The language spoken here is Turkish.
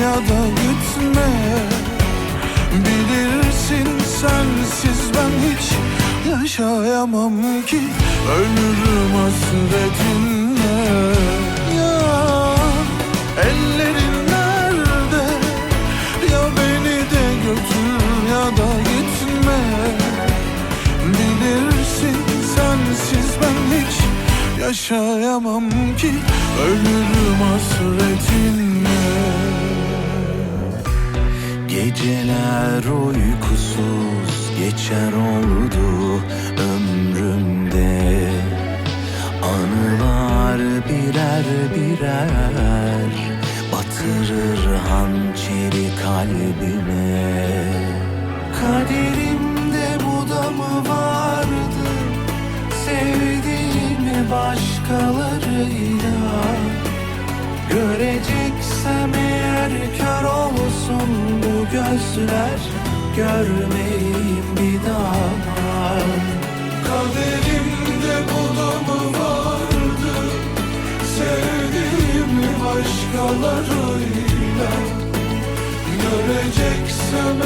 ya da gitme. Bilirsin sensiz ben hiç yaşayamam ki. Ölürüm hasretinle. Ya ellerin nerede? Ya beni de götür ya da gitme. Bilirsin sensiz ben hiç yaşayamam ki. Ölürüm hasretinle Geceler uykusuz geçer oldu ömrümde. Anılar birer birer batırır hançeri kalbime. Kaderimde gözler Görmeyeyim bir daha. Kaderimde bu da mı vardı? Sevdiğimi başkalarıyla. Göreceksem